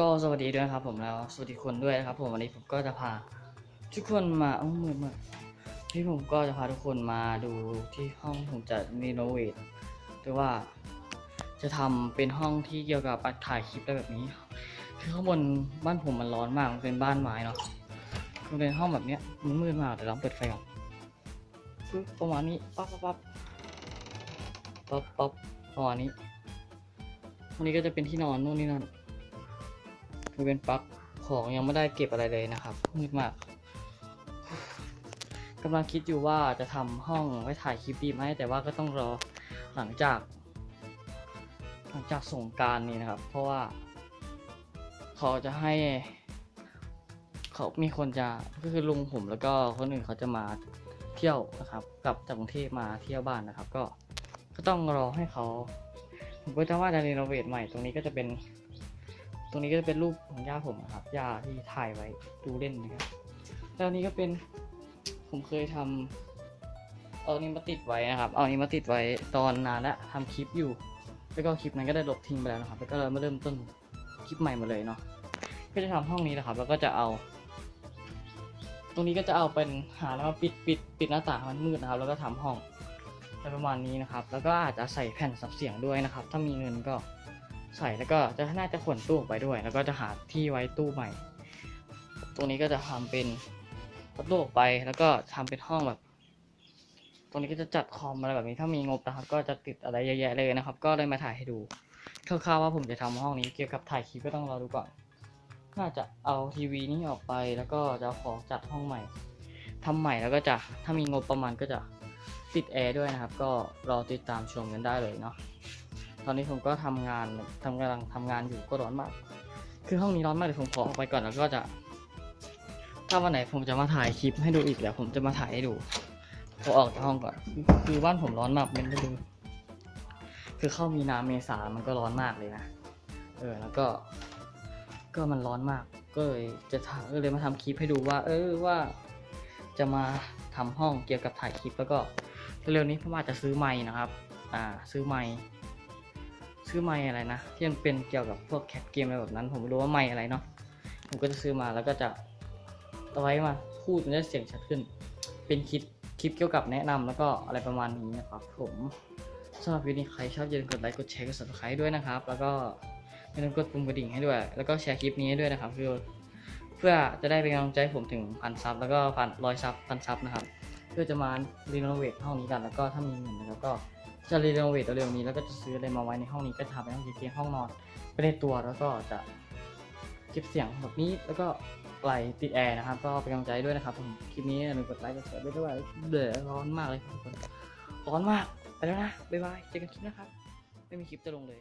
ก็สวัสดีด้วยนะครับผมแล้วสวัสดีคนด้วยนะครับผมวันนี้ผมก็จะพาทุกคนมาเอ้ามือมือที่ผมก็จะพาทุกคนมาดูที่ห้องผมจะรีโนเวทหรือว่าจะทำเป็นห้องที่เกี่ยวกับอัดถ่ายคลิปอะไรแบบนี้คือข้างบนบ้านผมมันร้อนมากมันเป็นบ้านไม้เนาะมันเป็นห้องแบบเนี้ยมันมืดมากแต่เราเปิดไฟก่อนปึ๊บประมาณนี้ปั๊บปั๊บปั๊บปั๊บปั๊บประมาณนี้ตรงนี้ก็จะเป็นที่นอนนู่นนี่นั่น คือเป็นปลั๊กของยังไม่ได้เก็บอะไรเลยนะครับมืดมากกำลังคิดอยู่ว่าจะทำห้องไว้ถ่ายคลิปดีไหมแต่ว่าก็ต้องรอหลังจาก หลังจากสงการนี้นะครับ เพราะว่า เขาจะให้ เขามีคนจะก็คือลุงผมแล้วก็คนอื่นเขาจะมาเที่ยวนะครับกลับจากกรุงเทพมาเที่ยวบ้านนะครับ ก็ก็ต้องรอให้เขาผมก็จะว่าจะรีโนเวทใหม่ตรงนี้ก็จะเป็น รงนี้ก็จะเป็นรูปของย่าผมนะครับย่าที่ถ่ายไว้ดูเล่นนะครับแล้วนี้ก็เป็นผมเคยทำเอาอันนี้มาติดไว้นะครับ เอาอันนี้มาติดไว้ตอนนานแล้วทำคลิปอยู่ แล้วก็คลิปนั้นก็ได้ลบทิ้งไปแล้วนะครับ แล้วก็เลยมาเริ่มต้นคลิปใหม่หมาเลยเนาะ ก็จะทำห้องนี้นะครับ แล้วก็จะเอา ตรงนี้ก็จะเอาเป็นหาแล้วมาปิดปิดปิดหน้าต่างมันมืดนะครับ แล้วก็ทำห้องประมาณนี้นะครับ แล้วก็อาจจะใส่แผ่นซับเสียงด้วยนะครับ ถ้ามีเงินก็ ใส่แล้วก็จะน่าจะขนตู้ออกไปด้วย แล้วก็จะหาที่ไว้ตู้ใหม่ ตรงนี้ก็จะทำเป็นประตูออกไปแล้วก็ทำเป็นห้องแบบ ตรงนี้ก็จะจัดคอมอะไรแบบนี้ถ้ามีงบนะครับ ก็จะติดอะไรเยอะแยะเลยนะครับ ก็เลยมาถ่ายให้ดูคร่าวๆว่าผมจะทำห้องนี้เกี่ยวกับถ่ายคลิปก็ต้องรอดูก่อนน่าจะเอาทีวีนี้ออกไปแล้วก็จะขอจัดห้องใหม่ทำใหม่แล้วก็จะถ้ามีงบประมาณก็จะติดแอร์ด้วยนะครับ ก็รอติดตามชมกันได้เลยเนาะ ตอนนี้ผมก็ทำงานทำกำลังทำงานอยู่ก็ร้อนมาก คือห้องนี้ร้อนมากเดี๋ยวผมขอออกไปก่อนแล้วก็จะ ถ้าวันไหนผมจะมาถ่ายคลิปให้ดูอีกแล้วผมจะมาถ่ายให้ดูพอออกจากห้องก่อน คือบ้านผมร้อนมากเป็นฤดูคือเข้ามีนาเมษามันก็ร้อนมากเลยนะ เออแล้วก็ ก็มันร้อนมาก ก็เลยจะถ่ายก็เลยมาทำคลิปให้ดูว่า เออว่า จะมาทำห้องเกี่ยวกับถ่ายคลิปแล้วก็เร็วๆนี้ผมอาจจะซื้อไม้นะครับ อ่า ซื้อไม้ ซื้อไม้อะไรนะที่มันเป็นเกี่ยวกับพวกแคปเกมอะไรแบบนั้น ผมไม่รู้ว่าไม้อะไรเนาะผมก็จะซื้อมาแล้วก็จะเอาไว้มาพูดมันจะเสียงชัดขึ้น เป็นคลิปคลิปเกี่ยวกับแนะนำแล้วก็อะไรประมาณนี้นะครับ ผมสำหรับวิดีโอนี้ใครชอบอย่าลืมกดไลค์กดแชร์กด subscribe ด้วยนะครับ แล้วก็อย่าลืมกดปุ่มกระดิ่งให้ด้วย แล้วก็แชร์คลิปนี้ให้ด้วยนะครับเพื่อเพื่อจะได้เป็นกำลังใจผมถึงพันซับแล้วก็พันร้อยซับพันซับนะครับ เพื่อจะมารีโนเวทห้องนี้กันแล้วก็ถ้ามีเงินนะครับก็ จะรีโนเวทเร็วๆนี้แล้วก็จะซื้ออะไรมาไว้ในห้องนี้ก็ทำเป็นห้องเพียงห้องนอนไปในตัวแล้วก็จะเก็บเสียงแบบนี้แล้วก็ไหลติดแอร์นะครับ ก็เป็นกำลังใจด้วยนะครับผมคลิปนี้อย่าลืมกดไลค์กดแชร์ไปด้วยเดือดร้อนมากเลยทุกคนร้อนมากไปแล้วนะบ๊ายบายเจอกันคลิปนะครับไม่มีคลิปจะลงเลย